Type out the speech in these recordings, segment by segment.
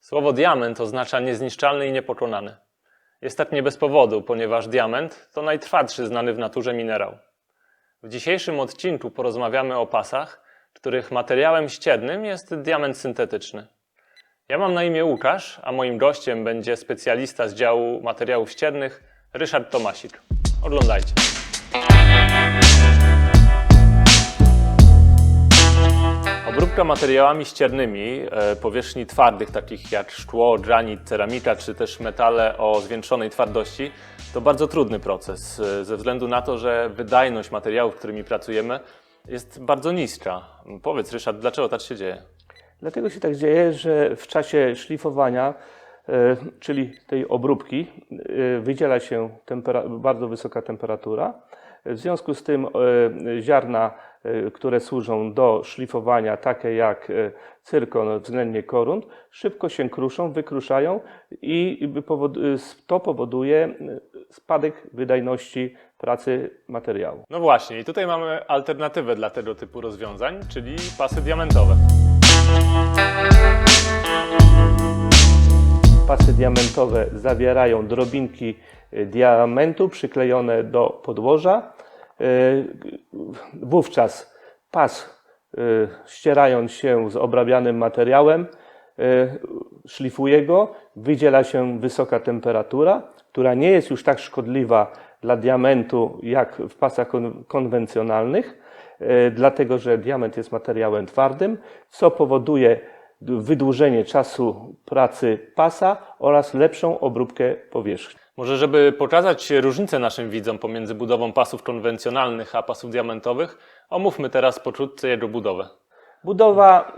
Słowo diament oznacza niezniszczalny i niepokonany. Jest tak nie bez powodu, ponieważ diament to najtrwadszy znany w naturze minerał. W dzisiejszym odcinku porozmawiamy o pasach, których materiałem ściernym jest diament syntetyczny. Ja mam na imię Łukasz, a moim gościem będzie specjalista z działu materiałów ściernych Ryszard Tomasik. Oglądajcie. Obróbka materiałami ściernymi e, powierzchni twardych, takich jak szkło, granit, ceramika czy też metale o zwiększonej twardości, to bardzo trudny proces, e, ze względu na to, że wydajność materiałów, którymi pracujemy, jest bardzo niska. Powiedz, Ryszard, dlaczego tak się dzieje? Dlatego się tak dzieje, że w czasie szlifowania, e, czyli tej obróbki, wydziela się bardzo wysoka temperatura. W związku z tym e, ziarna, e, które służą do szlifowania, takie jak e, cyrkon, względnie korund, szybko się kruszą, wykruszają i to powoduje spadek wydajności pracy materiału. No właśnie, i tutaj mamy alternatywę dla tego typu rozwiązań, czyli pasy diamentowe. Pasy diamentowe zawierają drobinki diamentu przyklejone do podłoża. Y, Wówczas pas, y, ścierając się z obrabianym materiałem, y, szlifuje go, wydziela się wysoka temperatura, która nie jest już tak szkodliwa dla diamentu jak w pasach kon- konwencjonalnych, dlatego że diament jest materiałem twardym, co powoduje wydłużenie czasu pracy pasa oraz lepszą obróbkę powierzchni. Może, żeby pokazać różnicę naszym widzom pomiędzy budową pasów konwencjonalnych a pasów diamentowych, omówmy teraz pokrótce jego budowę. Budowa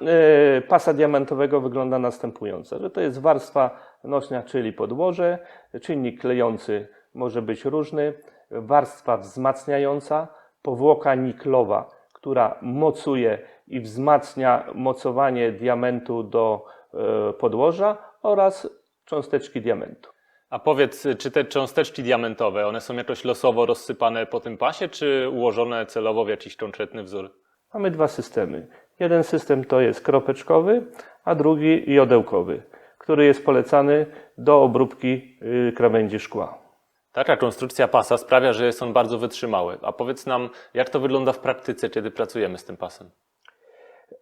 e, pasa diamentowego wygląda następująco, że to jest warstwa nośna, czyli podłoże, czynnik klejący może być różny, warstwa wzmacniająca, powłoka niklowa, która mocuje i wzmacnia mocowanie diamentu do e, podłoża oraz cząsteczki diamentu. A powiedz, czy te cząsteczki diamentowe, one są jakoś losowo rozsypane po tym pasie, czy ułożone celowo w jakiś konkretny wzór? Mamy dwa systemy. Jeden system to jest kropeczkowy, a drugi jodełkowy, który jest polecany do obróbki y, krawędzi szkła. Taka konstrukcja pasa sprawia, że jest on bardzo wytrzymały. A powiedz nam, jak to wygląda w praktyce, kiedy pracujemy z tym pasem?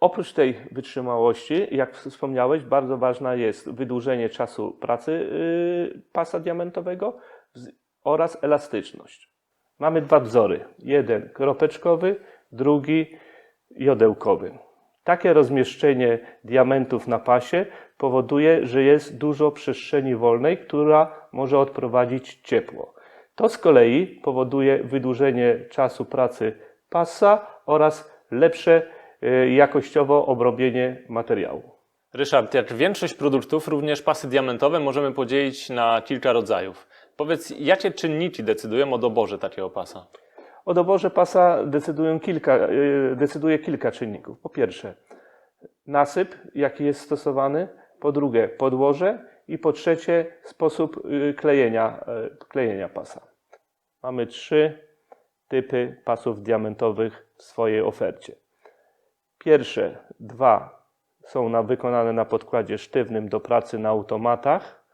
Oprócz tej wytrzymałości, jak wspomniałeś, bardzo ważna jest wydłużenie czasu pracy y, pasa diamentowego oraz elastyczność. Mamy dwa wzory. Jeden kropeczkowy, drugi jodełkowy. Takie rozmieszczenie diamentów na pasie powoduje, że jest dużo przestrzeni wolnej, która może odprowadzić ciepło. To z kolei powoduje wydłużenie czasu pracy pasa oraz lepsze y, jakościowo obrobienie materiału. Ryszard, jak większość produktów, również pasy diamentowe możemy podzielić na kilka rodzajów. Powiedz, jakie czynniki decydują o doborze takiego pasa? O doborze pasa decydują kilka, y, decyduje kilka czynników. Po pierwsze, nasyp, jaki jest stosowany. Po drugie, podłoże. I po trzecie, sposób y, klejenia, y, klejenia pasa. Mamy trzy typy pasów diamentowych w swojej ofercie. Pierwsze dwa są na, wykonane na podkładzie sztywnym do pracy na automatach,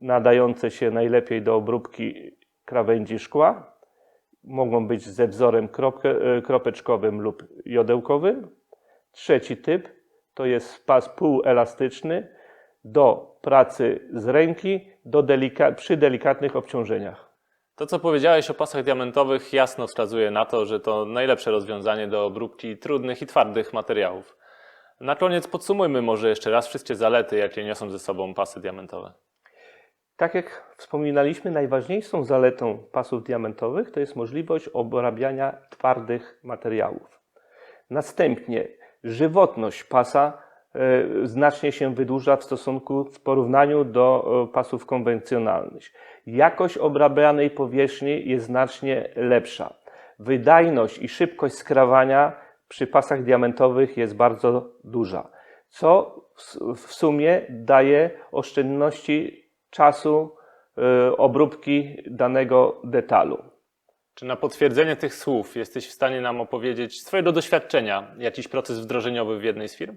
nadające się najlepiej do obróbki krawędzi szkła mogą być ze wzorem e, kropeczkowym lub jodełkowym. Trzeci typ to jest pas półelastyczny do pracy z ręki do delika- przy delikatnych obciążeniach. To, co powiedziałeś o pasach diamentowych, jasno wskazuje na to, że to najlepsze rozwiązanie do obróbki trudnych i twardych materiałów. Na koniec podsumujmy może jeszcze raz wszystkie zalety, jakie niosą ze sobą pasy diamentowe. Tak jak wspominaliśmy, najważniejszą zaletą pasów diamentowych to jest możliwość obrabiania twardych materiałów. Następnie żywotność pasa e, znacznie się wydłuża w stosunku w porównaniu do e, pasów konwencjonalnych. Jakość obrabianej powierzchni jest znacznie lepsza. Wydajność i szybkość skrawania przy pasach diamentowych jest bardzo duża, co w- sumie daje oszczędności czasu e, obróbki danego detalu. Czy na potwierdzenie tych słów jesteś w stanie nam opowiedzieć z Twojego doświadczenia jakiś proces wdrożeniowy w jednej z firm?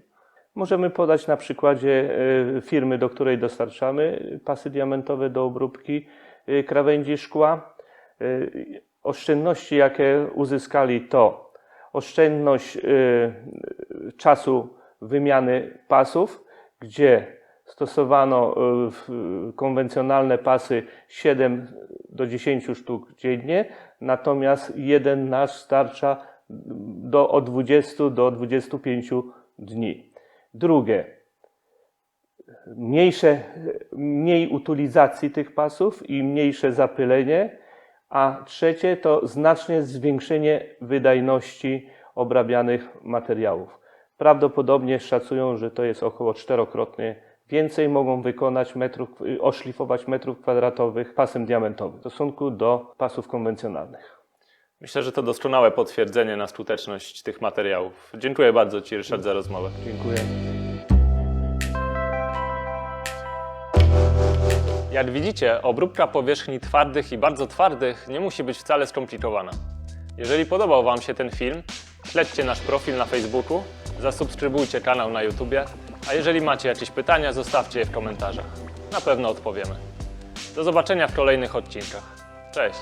Możemy podać na przykładzie e, firmy, do której dostarczamy pasy diamentowe do obróbki e, krawędzi szkła. E, Oszczędności, jakie uzyskali, to oszczędność czasu wymiany pasów, gdzie stosowano konwencjonalne pasy 7 do 10 sztuk dziennie, natomiast jeden nasz starcza do, od 20 do 25 dni. Drugie, mniejsze, mniej utylizacji tych pasów i mniejsze zapylenie, a trzecie to znaczne zwiększenie wydajności obrabianych materiałów. Prawdopodobnie szacują, że to jest około czterokrotnie więcej mogą wykonać metrów, oszlifować metrów kwadratowych pasem diamentowym w stosunku do pasów konwencjonalnych. Myślę, że to doskonałe potwierdzenie na skuteczność tych materiałów. Dziękuję bardzo Ci, Ryszard, za rozmowę. Dziękuję. Jak widzicie, obróbka powierzchni twardych i bardzo twardych nie musi być wcale skomplikowana. Jeżeli podobał Wam się ten film, śledźcie nasz profil na Facebooku, zasubskrybujcie kanał na YouTubie, a jeżeli macie jakieś pytania, zostawcie je w komentarzach. Na pewno odpowiemy. Do zobaczenia w kolejnych odcinkach. Cześć!